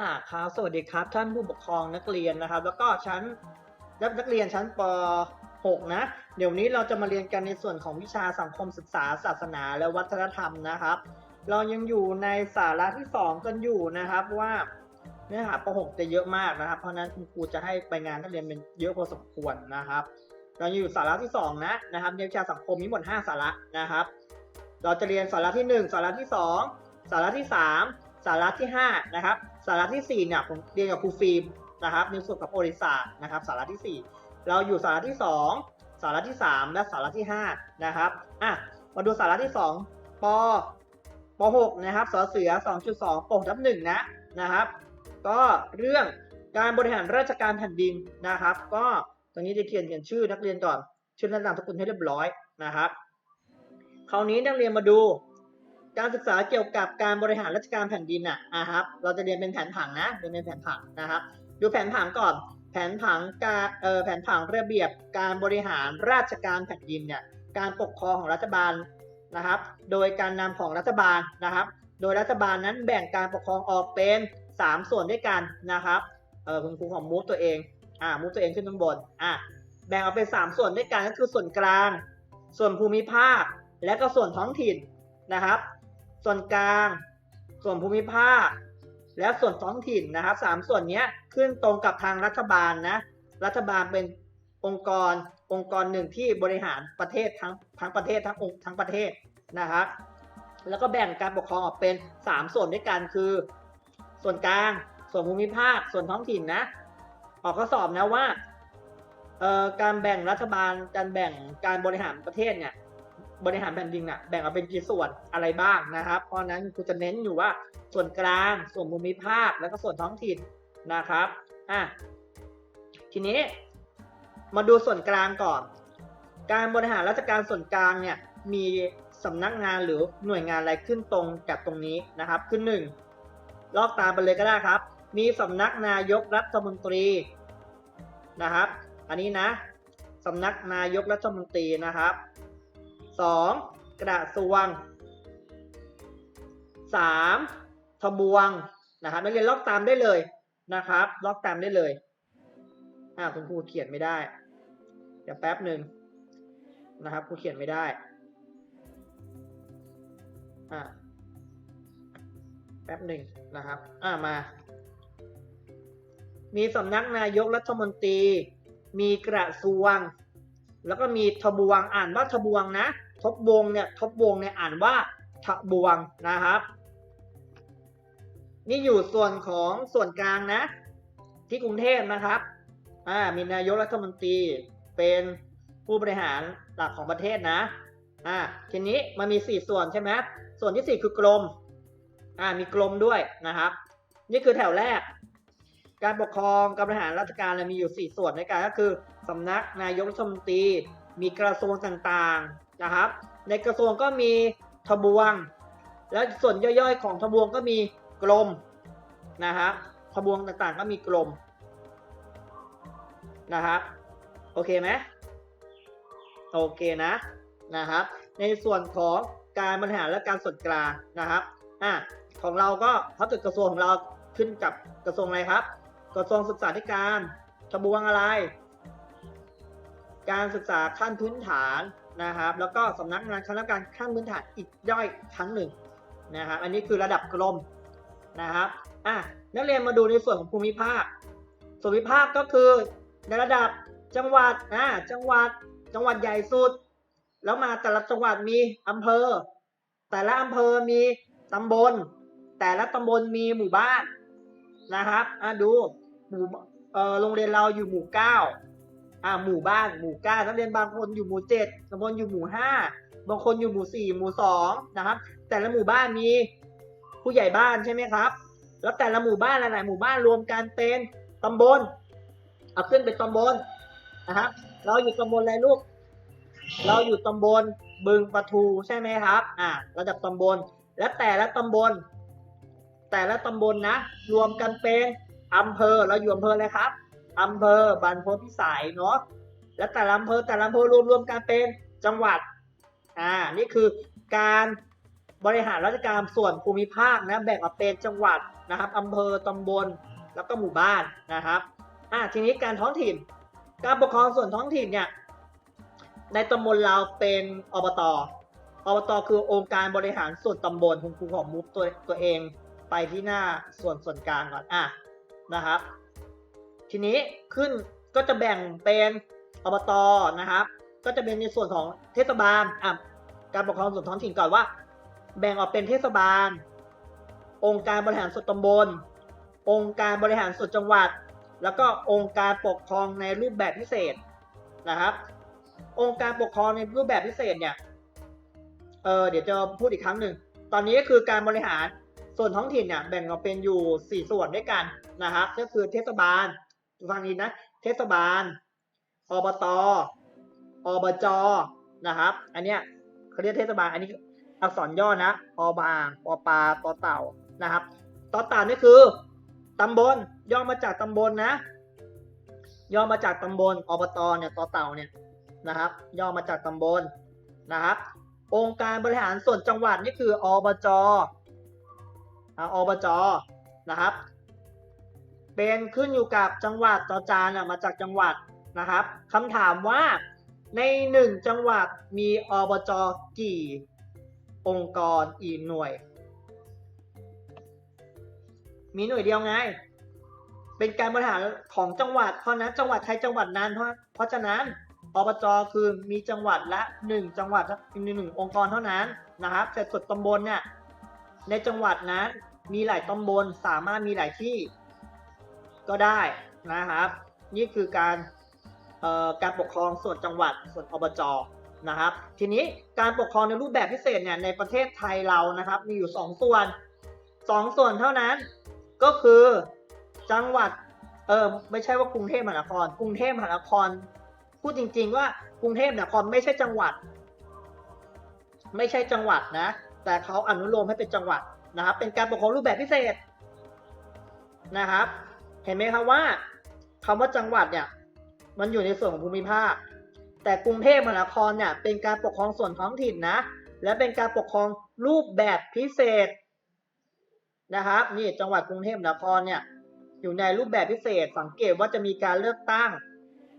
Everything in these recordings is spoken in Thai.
อ่าครับสวัสดีครับ ท่านผู้ปกครองนักเรียนนะครับ แล้วก็ชั้นนักนักเรียนชั้นป .6 นะ เดี๋ยวนี้เราจะมาเรียนกันในส่วนของวิชาสังคมศึกษา ศาสนาและวัฒนธรรมนะครับ เรายังอยู่ในสาระที่ 2 กันอยู่นะครับว่าเนื้อหาป .6 จะเยอะมากนะครับ เพราะนั้นคุณครูจะให้ไปงานนักเรียนเป็นเยอะพอสมควรนะครับ เรายังอยู่สาระที่ 2 นะนะครับในวิชาสังคมมีหมด 5 สาระนะครับ เราจะเรียนสาระที่ 1 สาระที่ 2 สาระที่ 3 สาระที่5นะครับ สาระทีสี่ 4 เนี่ยผมเรียนกับครูฟิล์มนะครับนส่วนกับโอริศานะครับ สาระที่ 4 เราอยู่สาระที่ 2 สาระที่ 3 และสาระที่ 5 นะครับอะมาดูสาระที่ 2ปป6นะครับสอเสือ 2.2ปกทับ1นะนะครับ ก็เรื่องการบริหารราชการแผ่นดินนะครับ ก็ตรงนี้จะเขียนเขียนชื่อนักเรียนก่อนชื่อและนามสกุลให้เรียบร้อยนะครับคราวนี้นักเรียนมาดู การศึกษาเกี่ยวกับการบริหารราชการแผ่นดินอะอะครับ เราจะเรียนเป็นแผนผังนะเรียนเป็นแผนผังนะครับ ดูแผนผังก่อน แผนผังการเอ่อแผนผังระเบียบการบริหารราชการแผ่นดินเนี่ยการปกครองของรัฐบาลนะครับ โดยการนำของรัฐบาลนะครับ โดยรัฐบาลนั้นแบ่งการปกครองออกเป็น 3 ส่วนด้วยกันนะครับเออคุณครูของมูฟตัวเองอ่ามูฟตัวเองขึ้นข้างบนอะแบ่งออกเป็น 3 ส่วนด้วยกันก็คือส่วนกลาง ส่วนภูมิภาค และก็ส่วนท้องถิ่นนะครับ ส่วนกลาง ส่วนภูมิภาค และส่วนท้องถิ่นนะครับสามส่วนนี้ขึ้นตรงกับทางรัฐบาลนะ รัฐบาลเป็นองค์กรองค์กรหนึ่งที่บริหารประเทศทั้งทั้งประเทศทั้งองค์ทั้งประเทศนะครับ แล้วก็แบ่งการปกครองออกเป็น 3 ส่วนด้วยกันคือ ส่วนกลาง ส่วนภูมิภาค ส่วนท้องถิ่นนะ ออกข้อสอบนะว่าการแบ่งรัฐบาลการแบ่งการบริหารประเทศเนี่ย บริหารแผ่นดินน่ะแบ่งออกเป็นกี่ส่วนอะไรบ้างนะครับ เพราะนั้นครูจะเน้นอยู่ว่าส่วนกลางส่วนภูมิภาคแล้วก็ส่วนท้องถิ่นนะครับอะทีนี้มาดูส่วนกลางก่อน การบริหารราชการส่วนกลางเนี่ยมีสำนักงานหรือหน่วยงานอะไรขึ้นตรงกับตรงนี้นะครับขึ้นหนึ่งลอกตามไปเลยก็ได้ครับ มีสำนักนายกรัฐมนตรีนะครับ อันนี้นะสำนักนายกรัฐมนตรีนะครับ สองกระทรวงสามทบวงนะครับนักเรียนลอกตามได้เลยนะครับ ลอกตามได้เลยอ่าคุณครูเขียนไม่ได้ เดี๋ยวแป๊บหนึ่งนะครับครูเขียนไม่ได้อ่าแป๊บหนึ่งนะครับอ่ามา มีสำนักนายกรัฐมนตรี มีกระทรวง แล้วก็มีทบวงอ่านว่าทบวงนะ ทบวงเนี่ยทบวงเนี่ยอ่านว่าทบวงนะครับ นี่อยู่ส่วนของส่วนกลางนะ ที่กรุงเทพนะครับอ่ามีนายกรัฐมนตรีเป็นผู้บริหารหลักของประเทศนะอ่าทีนี้มันมีสี่ส่วนใช่ไหมส่วนที่สี่คือกรมอ่ามีกรมด้วยนะครับ นี่คือแถวแรก การปกครองการบริหารราชการเนี่ยมีอยู่ 4 ส่วนด้วยกันก็คือสำนักนายกรัฐมนตรีมีกระทรวงต่างๆ นะครับ ในกระทรวงก็มีทบวง แล้วส่วนย่อยๆ ของทบวงก็มีกรมนะครับทบวงต่างๆก็มีกรมนะครับโอเคไหมโอเคนะนะครับ ในส่วนของการบริหารและการส่วนกลางนะครับอะของเราก็ถ้าเกิดกระทรวงของเราขึ้นกับกระทรวงอะไรครับ กระทรวงศึกษาธิการทบวงอะไร การศึกษาขั้นพื้นฐาน นะครับ แล้วก็สำนักงานคณะกรรมการขั้นพื้นฐานอีกย่อยครั้งหนึ่งนะครับอันนี้คือระดับกรมนะครับอะนักเรียนมาดูในส่วนของภูมิภาคส่วนภูมิภาคก็คือในระดับจังหวัดอ่าจังหวัดจังหวัดใหญ่สุด แล้วมาแต่ละจังหวัดมีอำเภอ แต่ละอำเภอมีตำบล แต่ละตำบลมีหมู่บ้านนะครับอะดูหมู่เอ่อโรงเรียนเราอยู่หมู่เก้า อ่าหมู่บ้านหมู่เก้านักเรียนบางคนอยู่หมู่เจ็ดบางคนอยู่หมู่ห้าบางคนอยู่หมู่สี่หมู่สองนะครับ แต่ละหมู่บ้านมีผู้ใหญ่บ้านใช่ไหมครับ แล้วแต่ละหมู่บ้านหลายๆหมู่บ้านรวมกันเป็นตำบลเอาขึ้นเป็นตำบลนะครับเราอยู่ตำบลอะไรลูก เราอยู่ตำบลบึงปะทูใช่ไหมครับ อ่าระดับตำบล และแต่ละตำบล แต่ละตำบลนะ รวมกันเป็นอำเภอเราอยู่อำเภออะไรครับ อำเภอบรรพพิสัยเนาะและแต่ละอำเภอแต่ละอำเภอรวมรวมกันเป็นจังหวัดอ่านี่คือการบริหารราชการส่วนภูมิภาคนะแบ่งออกเป็นจังหวัดนะครับอำเภอตำบลแล้วก็หมู่บ้านนะครับอะทีนี้การท้องถิ่น การปกครองส่วนท้องถิ่นเนี่ยในตำบลเราเป็นอบตอบตคือองค์การบริหารส่วนตำบลคุณครูของมุกตัวตัวเองไปที่หน้าส่วนส่วนกลางก่อนอะนะครับ ทีนี้ขึ้นก็จะแบ่งเป็นอบตนะครับ ก็จะเป็นในส่วนของเทศบาลอะการปกครองส่วนท้องถิ่นก่อนว่า แบ่งออกเป็นเทศบาล องค์การบริหารส่วนตำบล องค์การบริหารส่วนจังหวัด แล้วก็องค์การปกครองในรูปแบบพิเศษนะครับ องค์การปกครองในรูปแบบพิเศษเนี่ยเออเดี๋ยวจะพูดอีกครั้งหนึ่งตอนนี้ก็คือการบริหารส่วนท้องถิ่นเนี่ยแบ่งออกเป็นอยู่ 4 ส่วนด้วยกันนะครับก็คือเทศบาล ฟังดีนะ เทศบาล อบต อบจ นะครับ อันเนี้ยเขาเรียกเทศบาล อันนี้อักษรย่อนะ อบางปอปาตอเต่า นะครับตอเต่านี่คือตำบล ย่อมาจากตำบลนะ ย่อมาจากตำบล อบต เนี่ยตอเต่าเนี่ยนะครับ ย่อมาจากตำบล นะครับ องค์การบริหารส่วนจังหวัดนี่คืออบจ อบจ นะครับ เป็นขึ้นอยู่กับจังหวัดจอจานอะมาจากจังหวัดนะครับคำถามว่าในหนึ่งจังหวัดมีอบจกี่องค์กรอีหน่วย มีหน่วยเดียวไง เป็นการบริหารของจังหวัด เพราะนั้นจังหวัดใครจังหวัดนั้น เพราะเพราะฉะนั้นอบจคือมีจังหวัดละหนึ่งจังหวัดละหนึ่งองค์กรเท่านั้นนะครับแต่ส่วนตำบลเนี่ยในจังหวัดนั้นมีหลายตำบลสามารถมีหลายที่ ก็ได้นะครับ นี่คือการการปกครองส่วนจังหวัดส่วนอบจนะครับ ทีนี้การปกครองในรูปแบบพิเศษเนี่ยในประเทศไทยเรานะครับ มีอยู่ 2 ส่วน 2 ส่วนเท่านั้นก็คือจังหวัดเออไม่ใช่ว่ากรุงเทพมหานคร กรุงเทพมหานคร พูดจริง ๆ ว่ากรุงเทพมหานครไม่ใช่จังหวัด ไม่ใช่จังหวัดนะ แต่เขาอนุโลมให้เป็นจังหวัดนะครับ เป็นการปกครองรูปแบบพิเศษนะครับ ห็นไหมครับว่าคำว่าจังหวัดเนี่ย มันอยู่ในส่วนของภูมิภาค แต่กรุงเทพมหานครเนี่ยเป็นการปกครองส่วนท้องถิ่นนะ และเป็นการปกครองรูปแบบพิเศษนะครับนี่จังหวัดกรุงเทพมหานครเนี่ยอยู่ในรูปแบบพิเศษ สังเกตว่าจะมีการเลือกตั้ง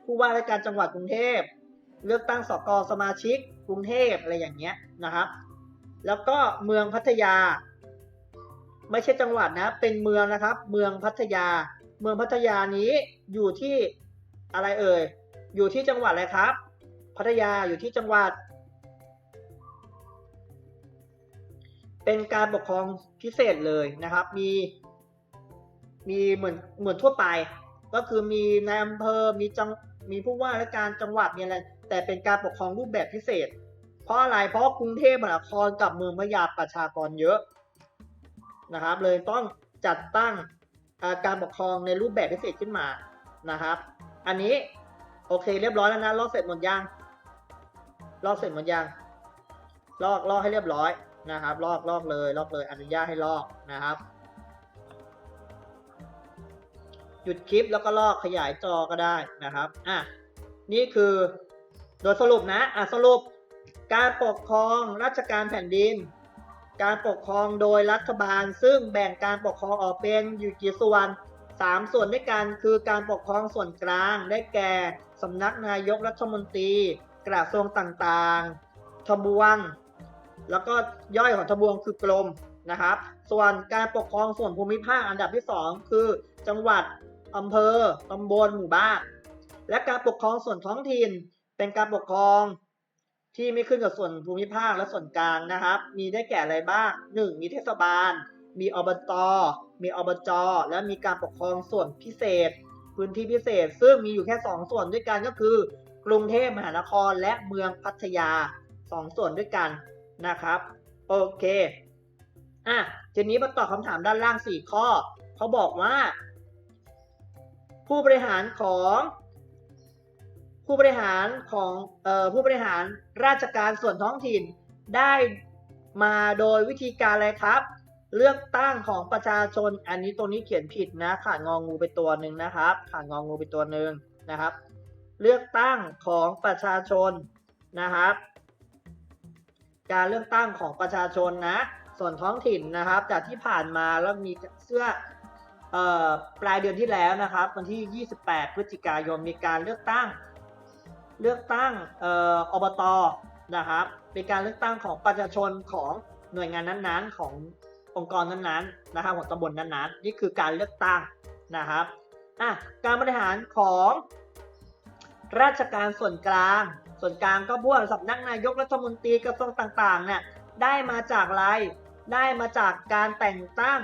ผู้ว่าราชการจังหวัดกรุงเทพ เลือกตั้งสกสมาชิก กรุงเทพอะไรอย่างเงี้ยนะครับ แล้วก็เมืองพัทยา ไม่ใช่จังหวัดนะ เป็นเมืองนะครับ เมืองพัทยา เมืองพัทยานี้อยู่ที่อะไรเอ่ย อยู่ที่จังหวัดอะไรครับ พัทยาอยู่ที่จังหวัด เป็นการปกครองพิเศษเลยนะครับ มี มีเหมือนเหมือนทั่วไป ก็คือมีนายอำเภอ มีจัง มีผู้ว่าราชการจังหวัดมีอะไรแต่เป็นการปกครองรูปแบบพิเศษ เพราะอะไร เพราะกรุงเทพมหานครกับเมืองพะยาประชากรเยอะนะครับ เลยต้องจัดตั้ง การปกครองในรูปแบบพิเศษขึ้นมานะครับ อันนี้โอเคเรียบร้อยแล้วนะลอกเสร็จหมดยังลอกเสร็จหมดยังลอกลอกให้เรียบร้อยนะครับ ลอกลอกเลยลอกเลยอนุญาตให้ลอกนะครับ หยุดคลิปแล้วก็ลอกขยายจอก็ได้นะครับอะนี่คือโดยสรุปนะอะสรุปการปกครองราชการแผ่นดิน การปกครองโดยรัฐบาล ซึ่งแบ่งการปกครองออกเป็นอยู่กี่ส่วนสามส่วนด้วยกันคือการปกครองส่วนกลางได้แก่สำนักนายกรัฐมนตรี กระทรวงต่างๆ ทบวง แล้วก็ย่อยของทบวงคือกรมนะครับ ส่วนการปกครองส่วนภูมิภาคอันดับที่ 2 คือ จังหวัดอำเภอตำบลหมู่บ้าน และการปกครองส่วนท้องถิ่น เป็นการปกครอง ที่ไม่ขึ้นกับส่วนภูมิภาคและส่วนกลางนะครับ มีได้แก่อะไรบ้าง 1. มีเทศบาล มีอบต มีอบจ และมีการปกครองส่วนพิเศษ พื้นที่พิเศษ ซึ่งมีอยู่แค่ 2 ส่วนด้วยกันก็คือ กรุงเทพมหานครและเมืองพัทยา 2 ส่วนด้วยกันนะครับ โอเค อะทีนี้มาตอบคำถามด้านล่าง 4 ข้อ เขาบอกว่า ผู้บริหารของ ผู้บริหารของออผู้บริหารราชการส่วนท้องถิ่น ได้มาโดยวิธีการอะไรครับ เลือกตั้งของประชาชนอันนี้ตัวนี้เขียนผิดนะขาดงองูไปตัวหนึ่งนะครับขาดงองูไปตัวหนึ่งนะครับ เลือกตั้งของประชาชนนะครับ การเลือกตั้งของประชาชนนะ ส่วนท้องถิ่นนะครับจากที่ผ่านมาแล้วมีเสื้อออปลายเดือนที่แล้วนะครับ วันที่ 28 พฤศจิกายนมีการเลือกตั้ง เลือกตั้งอออบตนะครับ เป็นการเลือกตั้งของประชาชนของหน่วยงานนั้นๆ ขององค์กรนั้นๆนะครับของตำบลนั้นๆนี่คือการเลือกตั้งนะครับอะการบริหารของราชการส่วนกลาง ส่วนกลางก็พวกสำนักนายกรัฐมนตรีกระทรวงต่างๆเนี่ยได้มาจากอะไร ได้มาจากการแต่งตั้ง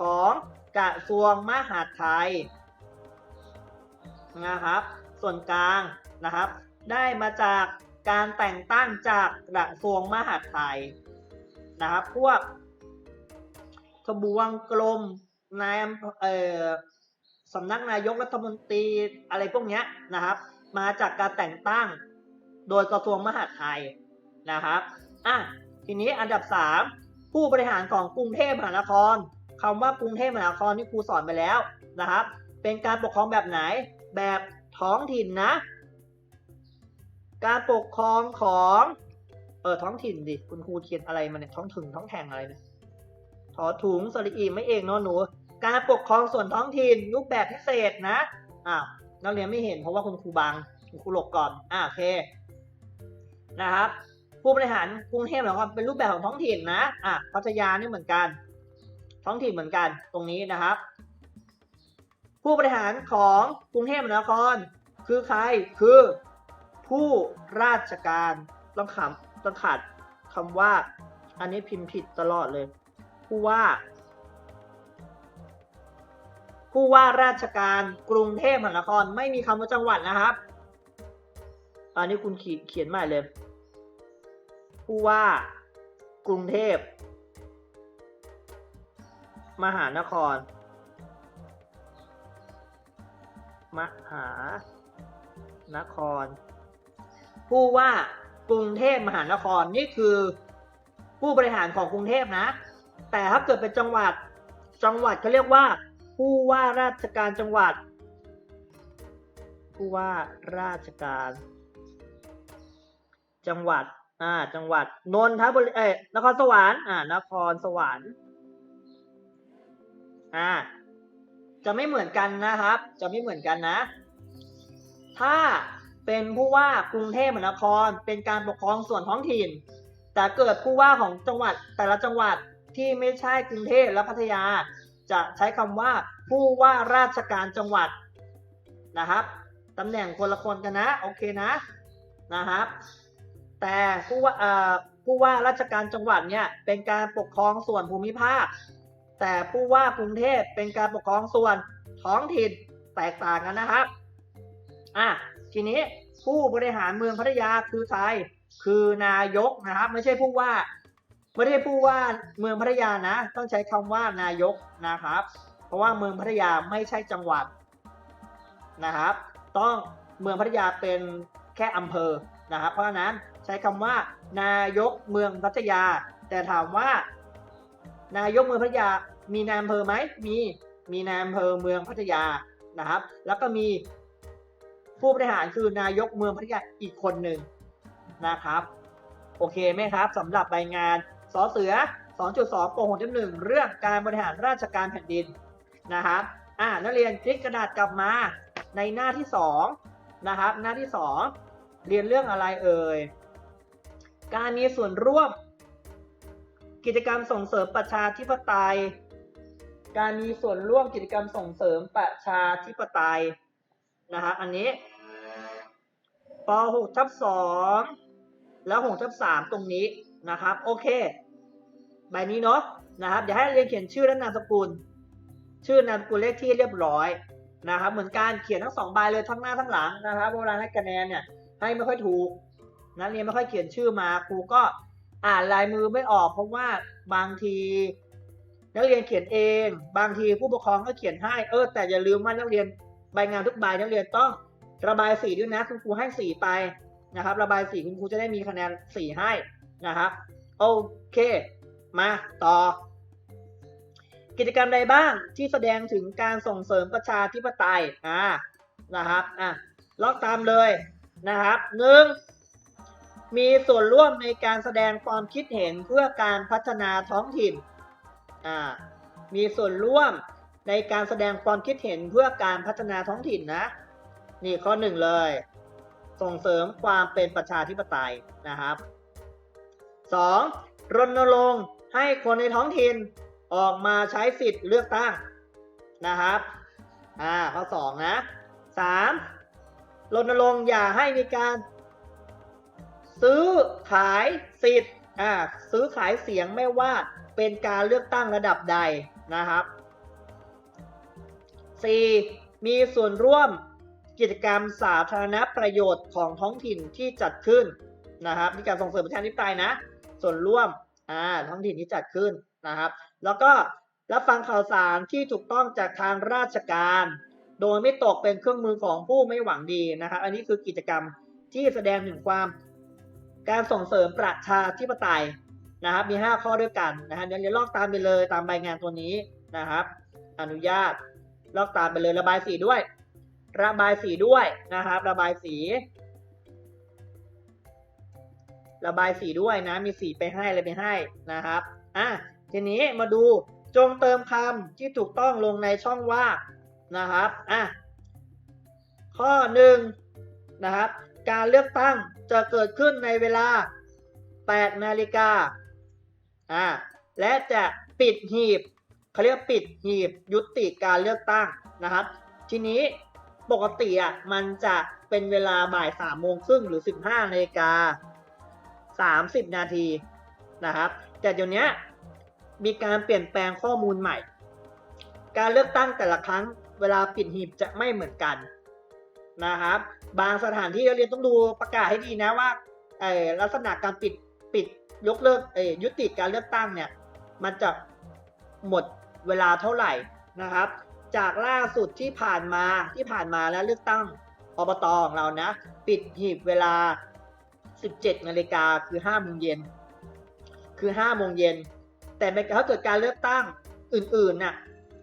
ของกระทรวงมหาดไทยนะครับ ส่วนกลาง นะครับ ได้มาจากการแต่งตั้งจากกระทรวงมหาดไทยนะครับ พวกทบวงกรมนายเอ่อสำนักนายกรัฐมนตรีอะไรพวกนี้นะครับ มาจากการแต่งตั้งโดยกระทรวงมหาดไทยนะครับอะทีนี้อันดับ 3 ผู้บริหารของกรุงเทพมหานครคำว่ากรุงเทพมหานครที่ครูสอนไปแล้วนะครับ เป็นการปกครองแบบไหนแบบท้องถิ่นนะ การปกครองของเออท้องถิ่นดิคุณครูเขียนอะไรมาเนี่ยท้องถึงท้องแข่งอะไรเนี่ยถอถุงสระอีไม่เองเนอะหนู การปกครองส่วนท้องถิ่นรูปแบบพิเศษนะอ้าวนักเรียนไม่เห็นเพราะว่าคุณครูบังคุณครูหลบก่อนอ่าโอเคนะครับผู้บริหารกรุงเทพมหานครเป็นรูปแบบของท้องถิ่นนะอะพัทยานี่เหมือนกัน ท้องถิ่นเหมือนกันตรงนี้นะครับ ผู้บริหารของกรุงเทพมหานคร คือใครคือ ผู้ราชการต้องคำต้องขาดคำว่า อันนี้พิมพ์ผิดตลอดเลย ผู้ว่า ผู้ว่าราชการกรุงเทพมหานครไม่มีคำว่าจังหวัดนะครับ อันนี้คุณขีดเขียนใหม่เลย ผู้ว่ากรุงเทพ มหานคร มหานคร ผู้ว่ากรุงเทพมหานครนี่คือผู้บริหารของกรุงเทพนะ แต่ถ้าเกิดเป็นจังหวัดจังหวัดเขาเรียกว่า ผู้ว่าราชการจังหวัด ผู้ว่าราชการ จังหวัดอ่าจังหวัดนนทบุรีเอ้นครสวรรค์อ่านครสวรรค์อ่าจะไม่เหมือนกันนะครับ จะไม่เหมือนกันนะ ถ้า เป็นผู้ว่ากรุงเทพมหานคร เป็นการปกครองส่วนท้องถิ่น แต่เกิดผู้ว่าของจังหวัดแต่ละจังหวัดที่ไม่ใช่กรุงเทพและพัทยา จะใช้คำว่าผู้ว่าราชการจังหวัดนะครับตำแหน่งคนละคนกันนะโอเคนะนะครับ แต่ผู้ว่าผู้ว่าราชการจังหวัดเนี่ยเป็นการปกครองส่วนภูมิภาค แต่ผู้ว่ากรุงเทพเป็นการปกครองส่วนท้องถิ่นแตกต่างกันนะครับอะ ทีนี้ผู้บริหารเมืองพัทยาคือใคร คือนายกนะครับ ไม่ใช่ผู้ว่า ไม่ได้ผู้ว่าเมืองพัทยานะ ต้องใช้คำว่านายกนะครับ เพราะว่าเมืองพัทยาไม่ใช่จังหวัดนะครับ ต้องเมืองพัทยาเป็นแค่อำเภอนะครับ เพราะฉะนั้นใช้คำว่านายกเมืองพัทยา แต่ถามว่า นายกเมืองพัทยามีนายอำเภอไหมมีมีนายอำเภอเมืองพัทยานะครับ แล้วก็มี ผู้บริหารคือนายกเมืองพัทยาอีกคนหนึ่งนะครับ โอเคไหมครับสำหรับใบงานสอเสือ 2.2โปร6.1 เรื่องการบริหารราชการแผ่นดินนะครับอ่านักเรียนคลิกกระดาษกลับมาในหน้าที่2นะครับ หน้าที่ 2 เรียนเรื่องอะไรเอ่ยการมีส่วนร่วม กิจกรรมส่งเสริมประชาธิปไตย การมีส่วนร่วมกิจกรรมส่งเสริมประชาธิปไตย นะครับอันนี้ป .6 ทับ2แล้ว6ทับ3ตรงนี้นะครับ โอเค ใบนี้เนาะนะครับเดี๋ยวให้เรียนเขียนชื่อและนามสกุล ชื่อนามสกุลเลขที่เรียบร้อยนะครับ เหมือนการเขียนทั้งสองใบเลยทั้งหน้าทั้งหลังนะครับเวลาให้คะแนนเนี่ยให้ไม่ค่อยถูกนักเรียนไม่ค่อยเขียนชื่อมาครูก็อ่านลายมือไม่ออก เพราะว่าบางทีนักเรียนเขียนเอง บางทีผู้ปกครองก็เขียนให้เออแต่อย่าลืมว่านักเรียน ใบงานทุกใบนักเรียนต้องระบายสีด้วยนะคุณครูให้สีไปนะครับ ระบายสีคุณครูจะได้มีคะแนนสีให้นะครับโอเคมาต่อ กิจกรรมใดบ้างที่แสดงถึงการส่งเสริมประชาธิปไตยอ่านะครับอะลอกตามเลยนะครับหนึ่งมีส่วนร่วมในการแสดงความคิดเห็นเพื่อการพัฒนาท้องถิ่นอ่ามีส่วนร่วม ในการแสดงความคิดเห็นเพื่อการพัฒนาท้องถิ่นนะ นี่ข้อหนึ่งเลย ส่งเสริมความเป็นประชาธิปไตยนะครับ 2. รณรงค์ให้คนในท้องถิ่นออกมาใช้สิทธิ์เลือกตั้งนะครับอ่าข้อ2นะ 3. รณรงค์อย่าให้มีการ ซื้อขายสิทธิ์อ่าซื้อขายเสียงไม่ว่าเป็นการเลือกตั้งระดับใดนะครับ 4. มีส่วนร่วมกิจกรรมสาธารณประโยชน์ของท้องถิ่นที่จัดขึ้นนะครับมีการส่งเสริมประชาธิปไตยนะ ส่วนร่วมอ่าท้องถิ่นที่จัดขึ้นนะครับ แล้วก็รับฟังข่าวสารที่ถูกต้องจากทางราชการ โดยไม่ตกเป็นเครื่องมือของผู้ไม่หวังดีนะครับ อันนี้คือกิจกรรมที่แสดงถึงความการส่งเสริมประชาธิปไตยนะครับ มี 5 ข้อด้วยกันนะฮะเดี๋ยวลอกตามไปเลยตามใบงานตัวนี้นะครับ อนุญาต ลอกตามไปเลยระบายสีด้วย ระบายสีด้วยนะครับ ระบายสี ระบายสีด้วยนะ มีสีไปให้อะไรไปให้นะครับอะทีนี้มาดูจงเติมคำที่ถูกต้องลงในช่องว่างนะครับอะข้อหนึ่งนะครับ การเลือกตั้งจะเกิดขึ้นในเวลา 8 นาฬิกาอ่าและจะปิดหีบ เขาเรียกปิดหีบยุติการเลือกตั้งนะครับ ทีนี้ปกติอะมันจะเป็นเวลาบ่ายสามโมงครึ่งหรือ15นาฬิกา30นาทีนะครับ แต่เดี๋ยวนี้มีการเปลี่ยนแปลงข้อมูลใหม่ การเลือกตั้งแต่ละครั้งเวลาปิดหีบจะไม่เหมือนกันนะครับ บางสถานที่เราเรียนต้องดูประกาศให้ดีนะว่าเอ่อลักษณะการปิดปิดยกเลิกเอ่อยุติการเลือกตั้งเนี่ยมันจะหมด เวลาเท่าไหร่นะครับ จากล่าสุดที่ผ่านมาที่ผ่านมาแล้วเลือกตั้งอบตของเรานะ ปิดหีบเวลา 17นาฬิกาคือ5โมงเย็นคือ5โมงเย็นแต่ถ้าเกิดการเลือกตั้งอื่นๆน่ะ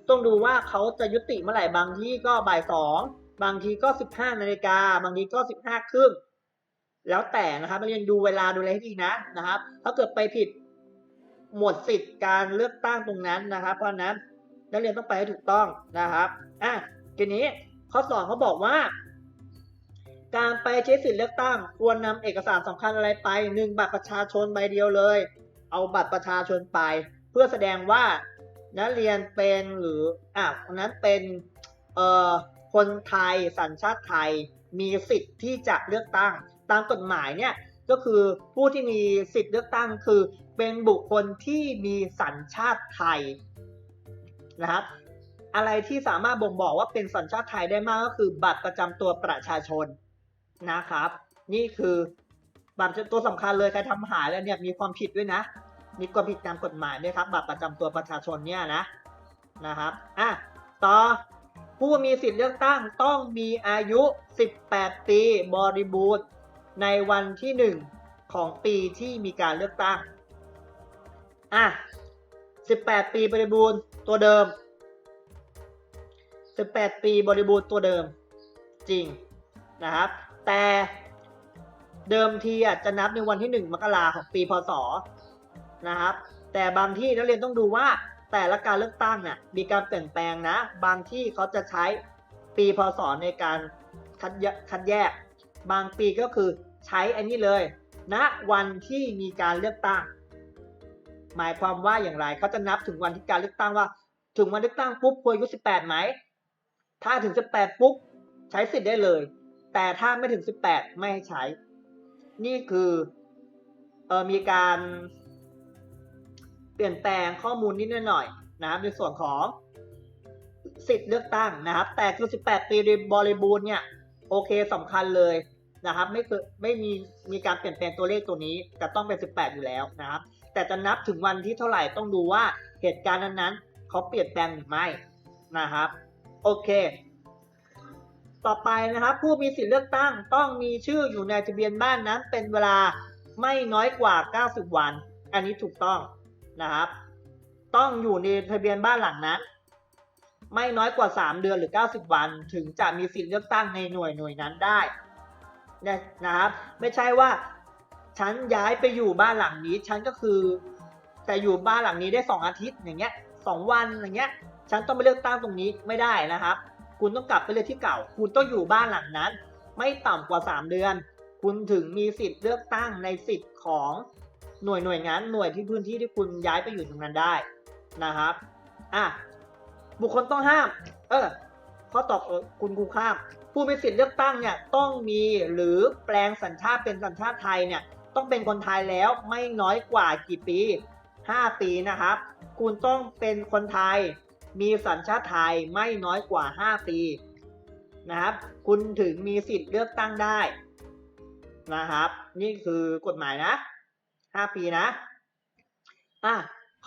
ต้องดูว่าเขาจะยุติเมื่อไหร่บางที่ก็บ่ายสองบางทีก็ 15นาฬิกาบางทีก็ 15ครึ่งแล้วแต่นะครับนักเรียนดูเวลาดูอะไรให้ดีนะนะครับ ถ้าเกิดไปผิด หมดสิทธิ์การเลือกตั้งตรงนั้นนะครับ เพราะนั้นนักเรียนต้องไปให้ถูกต้องนะครับอะทีนี้ข้อสองเขาบอกว่า การไปใช้สิทธิ์เลือกตั้ง ควรนำเอกสารสำคัญอะไรไปหนึ่งบัตรประชาชนใบเดียวเลย เอาบัตรประชาชนไป เพื่อแสดงว่านักเรียนเป็นหรืออะคนนั้นเป็นเอ่อคนไทยสัญชาติไทยมีสิทธิ์ที่จะเลือกตั้ง ตามกฎหมายเนี่ยก็คือผู้ที่มีสิทธิ์เลือกตั้งคือ เป็นบุคคลที่มีสัญชาติไทยนะครับอะไรที่สามารถบ่งบอกว่าเป็นสัญชาติไทยได้มากก็คือ บัตรประจำตัวประชาชนนะครับ นี่คือบัตรตัวสำคัญเลยใครทำหายแล้วเนี่ยมีความผิดด้วยนะ มีความผิดตามกฎหมายด้วยครับ บัตรประจำตัวประชาชนเนี่ยนะนะครับอะต่อผู้มีสิทธิ์เลือกตั้งต้องมีอายุ 18 ปีบริบูรณ์ในวันที่ 1 ของปีที่มีการเลือกตั้ง อะ18ปีบริบูรณ์ตัวเดิม18ปีบริบูรณ์ตัวเดิม จริงนะครับ แต่เดิมทีอาจจะนับในวันที่1มกราของปีพศนะครับ แต่บางที่นักเรียนต้องดูว่าแต่ละการเลือกตั้งน่ะมีการเปลี่ยนแปลงนะ บางที่เขาจะใช้ปีพศในการคัดแยกคัดแยก บางปีก็คือใช้อันนี้เลยณนะวันที่มีการเลือกตั้ง หมายความว่าอย่างไรเขาจะนับถึงวันที่การเลือกตั้งว่า ถึงวันเลือกตั้งปุ๊บควรอายุ18ไหมถ้าถึง 18ปุ๊บใช้สิทธิ์ได้เลย แต่ถ้าไม่ถึง 18 ไม่ให้ใช้ นี่คือเออมีการเปลี่ยนแปลงข้อมูลนิดหน่อยนะครับในส่วนของสิทธิ์เลือกตั้งนะครับ แต่คือ 18 ปีบริบูรณ์เนี่ยโอเคสำคัญเลยนะครับ ไม่เคยไม่มีมีการเปลี่ยนแปลงตัวเลขตัวนี้ แต่ต้องเป็น 18 อยู่แล้วนะครับ แต่จะนับถึงวันที่เท่าไหร่ต้องดูว่าเหตุการณ์นั้นๆเขาเปลี่ยนแปลงหรือไม่นะครับ โอเค ต่อไปนะครับ ผู้มีสิทธิเลือกตั้งต้องมีชื่ออยู่ในทะเบียนบ้านนั้น เป็นเวลาไม่น้อยกว่า 90 วัน อันนี้ถูกต้องนะครับ ต้องอยู่ในทะเบียนบ้านหลังนั้น ไม่น้อยกว่า 3 เดือนหรือ 90 วัน ถึงจะมีสิทธิเลือกตั้งในหน่วยหน่วยนั้นได้นะครับ ไม่ใช่ว่า ฉันย้ายไปอยู่บ้านหลังนี้ ฉันก็คือ แต่อยู่บ้านหลังนี้ได้สองอาทิตย์อย่างเงี้ยสองวันอย่างเงี้ย ฉันต้องไปเลือกตั้งตรงนี้ไม่ได้นะครับ คุณต้องกลับไปเลยที่เก่า คุณต้องอยู่บ้านหลังนั้น ไม่ต่ำกว่าสามเดือน คุณถึงมีสิทธิ์เลือกตั้งในสิทธิ์ของหน่วยหน่วยงานหน่วยที่พื้นที่ที่คุณย้ายไปอยู่ตรงนั้นได้นะครับอะบุคคลต้องห้าม เออข้อตอบคุณครูข้าม ผู้มีสิทธิ์เลือกตั้งเนี่ยต้องมีหรือแปลงสัญชาติเป็นสัญชาติไทยเนี่ย ต้องเป็นคนไทยแล้วไม่น้อยกว่ากี่ปี 5 ปีนะครับ คุณต้องเป็นคนไทย มีสัญชาติไทยไม่น้อยกว่า 5 ปีนะครับ คุณถึงมีสิทธิ์เลือกตั้งได้นะครับ นี่คือกฎหมายนะ 5 ปีนะอะ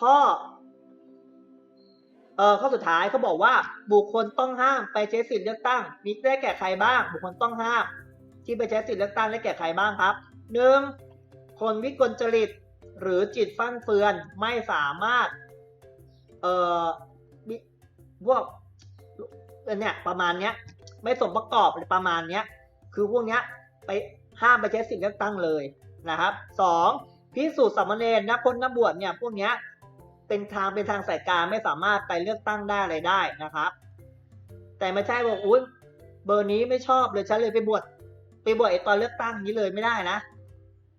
ข้อเออข้อสุดท้ายเขาบอกว่าบุคคลต้องห้ามไปใช้สิทธิ์เลือกตั้ง มีได้แก่ใครบ้าง บุคคลต้องห้าม ที่ไปใช้สิทธิ์เลือกตั้งได้แก่ใครบ้างครับหนึ่ง คนวิกลจริตหรือจิตฟั่นเฟือนไม่สามารถ เอ่อพวกเนี่ยประมาณเนี้ย ไม่สมประกอบอะไรประมาณเนี้ย คือพวกเนี้ยไปห้ามไปใช้สิทธิ์เลือกตั้งเลยนะครับสองพิสูจน์สามเณรนักพจนักบวชเนี่ยพวกเนี้ยเป็นทางเป็นทางสายการไม่สามารถไปเลือกตั้งได้อะไรได้นะครับ แต่ไม่ใช่บอกอุ้ยเบอร์นี้ไม่ชอบเลยฉันเลยไปบวชไปบวชไอตอนเลือกตั้งนี้เลยไม่ได้นะ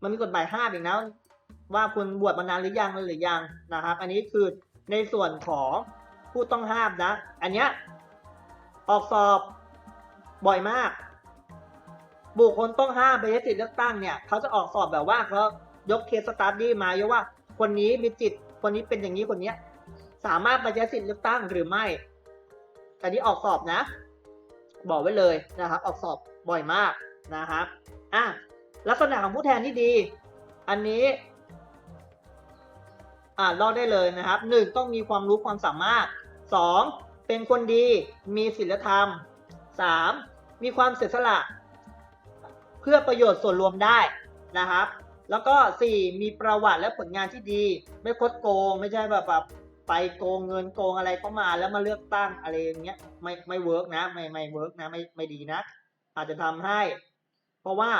มันมีกฎหมายห้ามอีกนะว่าคุณบวชมานานหรือยังหรือยังนะครับ อันนี้คือในส่วนของผู้ต้องห้ามนะ อันเนี้ยออกสอบบ่อยมาก บุคคลต้องห้ามไปใช้สิทธิเลือกตั้งเนี่ยเขาจะออกสอบแบบว่าเขายกเคสสตาร์ดี้มายกว่า คนนี้มีจิต คนนี้เป็นอย่างนี้คนเนี้ย สามารถไปใช้สิทธิเลือกตั้งหรือไม่อันนี้ออกสอบนะ บอกไว้เลยนะครับ ออกสอบบ่อยมากนะครับอะ ลักษณะของผู้แทนที่ดี อันนี้ อ่าลอกได้เลยนะครับหนึ่งต้องมีความรู้ความสามารถสองเป็นคนดี มีศีลธรรมสามมีความเสียสละ เพื่อประโยชน์ส่วนรวมได้นะครับ แล้วก็สี่มีประวัติและผลงานที่ดี ไม่คดโกง ไม่ใช่แบบแบบไปโกงเงินโกงอะไรเข้ามาแล้วมาเลือกตั้งอะไรอย่างเงี้ยไม่ไม่เวิร์กนะ ไม่ไม่เวิร์กนะไม่ไม่ดีนะ อาจจะทำให้ เพราะว่า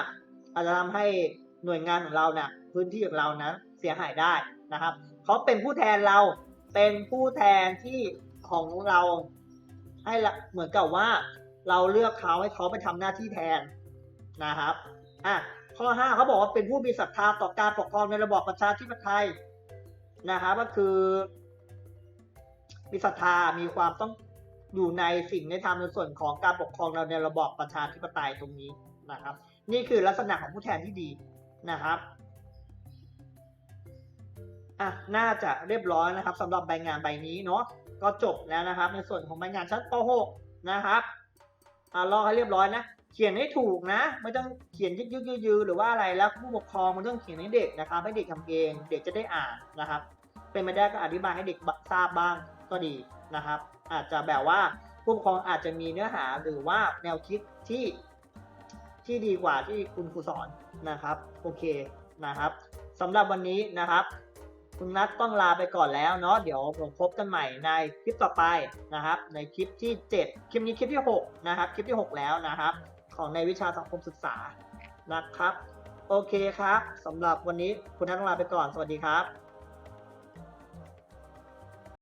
อาจจะทำให้หน่วยงานของเราเนี่ยพื้นที่ของเรานั้นเสียหายได้นะครับเขาเป็นผู้แทนเราเป็นผู้แทนที่ของเราให้เหมือนกับว่าเราเลือกเขาให้เขาไปทำหน้าที่แทนนะครับอะข้อห้าเขาบอกว่าเป็นผู้มีศรัทธาต่อการปกครองในระบอบประชาธิปไตยนะครับก็คือ มีศรัทธามีความต้องอยู่ในสิ่งในธรรมในส่วนของการปกครองเราในระบอบประชาธิปไตยตรงนี้นะครับ นี่คือลักษณะของผู้แทนที่ดีนะครับอะน่าจะเรียบร้อยนะครับสำหรับใบงานใบนี้เนาะก็จบแล้วนะครับ ในส่วนของใบงานชั้นป .6 นะครับอะลอให้เรียบร้อยนะ เขียนให้ถูกนะ ไม่ต้องเขียนยึกยึกยือหรือว่าอะไรแล้วผู้ปกครองมันต้องเขียนให้เด็กนะครับ ให้เด็กทำเองเด็กจะได้อ่านนะครับ เป็นไม่ได้ก็อธิบายให้เด็กทราบบ้างก็ดีนะครับ อาจจะแบบว่าผู้ปกครองอาจจะมีเนื้อหาหรือว่าแนวคิดที่ ที่ดีกว่าที่คุณครูสอนนะครับ โอเคนะครับสำหรับวันนี้นะครับ คุณนัทต้องลาไปก่อนแล้วเนาะเดี๋ยวผมพบกันใหม่ในคลิปต่อไปนะครับ ในคลิปที่ 7 คลิปนี้คลิปที่ 6 นะครับ คลิปที่ 6 แล้วนะครับ ของในวิชาสังคมศึกษานะครับ โอเคครับสำหรับวันนี้คุณนัทต้องลาไปก่อนสวัสดีครับ